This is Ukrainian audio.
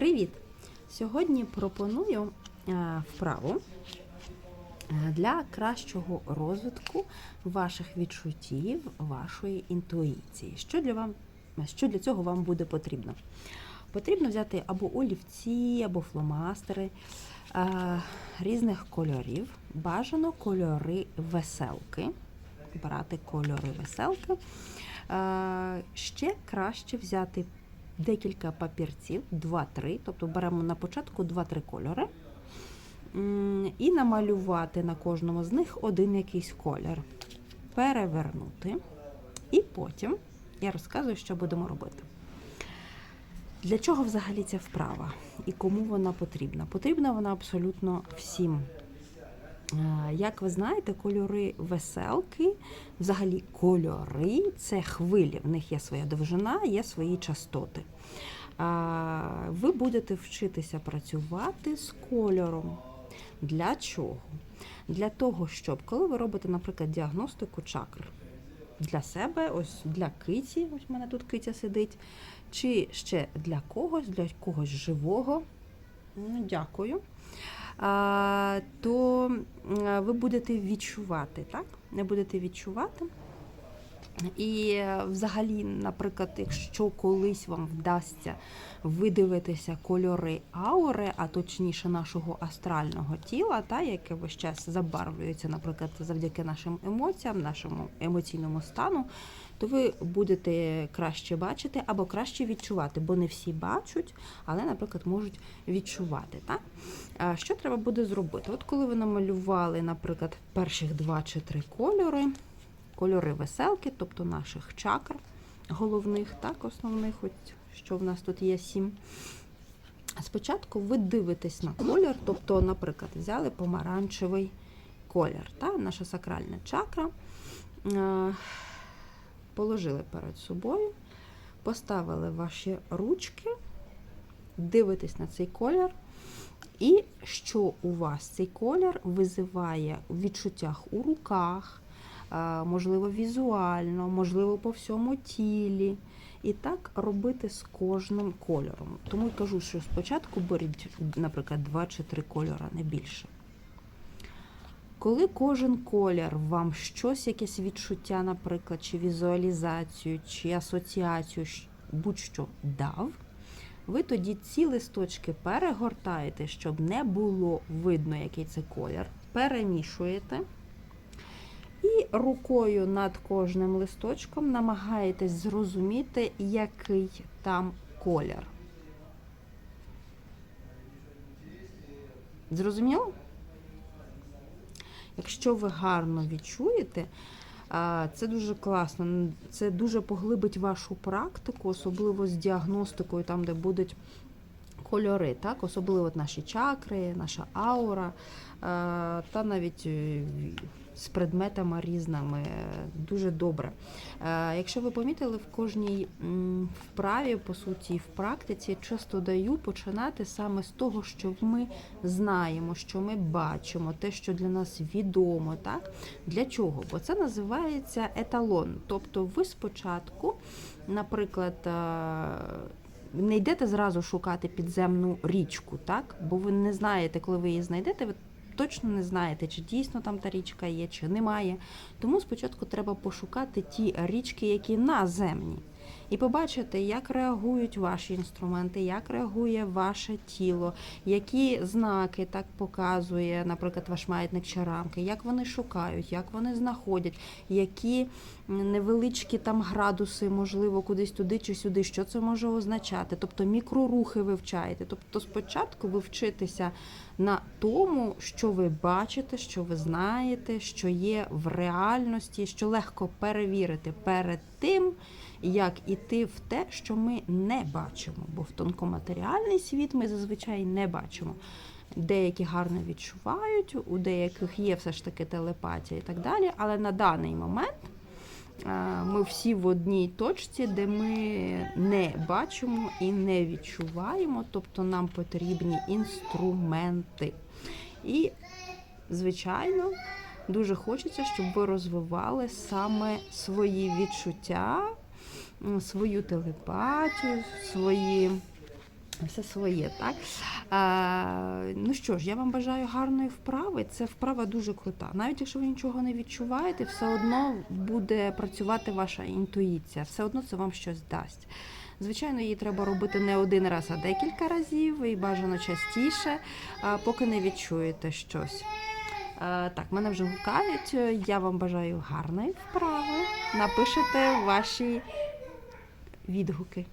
Привіт! Сьогодні пропоную е, вправу е, для кращого розвитку ваших відчуттів, вашої інтуїції. Що для, вам, що для цього вам буде потрібно? Потрібно взяти або олівці, або фломастери е, різних кольорів. Бажано кольори веселки. Брати кольори веселки. Ще краще взяти декілька папірців, 2-3, тобто беремо на початку 2-3 кольори. І намалювати на кожному з них один якийсь колір. Перевернути. І потім я розказую, що будемо робити. Для чого взагалі ця вправа і кому вона потрібна? Потрібна вона абсолютно всім. Е, Як ви знаєте, кольори веселки, взагалі кольори це хвилі. В них є своя довжина, є свої частоти. Ви будете вчитися працювати з кольором. Для чого? Для того, щоб коли ви робите, наприклад, діагностику чакр для себе, ось для киті, ось в мене тут китя сидить, чи ще для когось, для когось живого. Ну, Дякую то ви будете відчувати, так? Не будете відчувати. І е, взагалі, наприклад, якщо колись вам вдасться видивитися кольори аури, а точніше нашого астрального тіла, та, яке весь час забарвлюється, наприклад, завдяки нашим емоціям, нашому емоційному стану, то ви будете краще бачити або краще відчувати, бо не всі бачать, але, наприклад, можуть відчувати. Так? Що треба буде зробити? От коли ви намалювали, наприклад, перших два чи три кольори, кольори веселки, тобто наших чакр головних, так, основних, от, що в нас тут є сім. Спочатку ви дивитесь на колір, тобто, наприклад, взяли помаранчевий колір, та, наша сакральна чакра. Е, Положили перед собою, поставили ваші ручки, дивитесь на цей колір. І що у вас цей колір визиває в відчуттях у руках, можливо, візуально, можливо, по всьому тілі. І так робити з кожним кольором. Тому й кажу, що спочатку беріть, наприклад, два чи три кольори, не більше. Коли кожен колір вам щось, якесь відчуття, наприклад, чи візуалізацію, чи асоціацію, будь-що дав, ви тоді ці листочки перегортаєте, щоб не було видно, який це колір, перемішуєте. І рукою над кожним листочком намагаєтесь зрозуміти, який там колір. Зрозуміло? Якщо ви гарно відчуєте, це дуже класно. Це дуже поглибить вашу практику, особливо з діагностикою, там, де будуть кольори, так? особливо от наші чакри, наша аура, а, та навіть е, з предметами різними. Дуже добре. Е, Якщо ви помітили, в кожній вправі, по суті, в практиці часто даю починати саме з того, що ми знаємо, що ми бачимо, те, що для нас відомо. Так? Для чого? Бо це називається еталон. Тобто ви спочатку, наприклад, е, не йдете зразу шукати підземну річку, так? бо ви не знаєте, коли ви її знайдете, ви точно не знаєте, чи дійсно там та річка є, чи немає. Тому спочатку треба пошукати ті річки, які наземні. І побачити, як реагують ваші інструменти, як реагує ваше тіло, які знаки так показує, наприклад, ваш маятник чи рамки, як вони шукають, як вони знаходять, які невеличкі там градуси, можливо, кудись туди чи сюди, що це може означати. Тобто мікрорухи вивчаєте. Тобто спочатку ви вчитеся на тому, що ви бачите, що ви знаєте, що є в реальності, що легко перевірити перед тим, як іти в те, що ми не бачимо. Бо в тонкоматеріальний світ ми зазвичай не бачимо. Деякі гарно відчувають, у деяких є все ж таки телепатія і так далі. Але на даний момент е, ми всі в одній точці, де ми не бачимо і не відчуваємо, тобто нам потрібні інструменти. І, звичайно, дуже хочеться, щоб ви розвивали саме свої відчуття, свою телепатію, свої все своє, так? А, ну що ж, я вам бажаю гарної вправи. Це вправа дуже крута. Навіть якщо ви нічого не відчуваєте, все одно буде працювати ваша інтуїція, все одно це вам щось дасть. Звичайно, її треба робити не один раз, а декілька разів і бажано частіше, поки не відчуєте щось. Так, мене вже гукають. Я вам бажаю гарної вправи. Напишете ваші відгуки.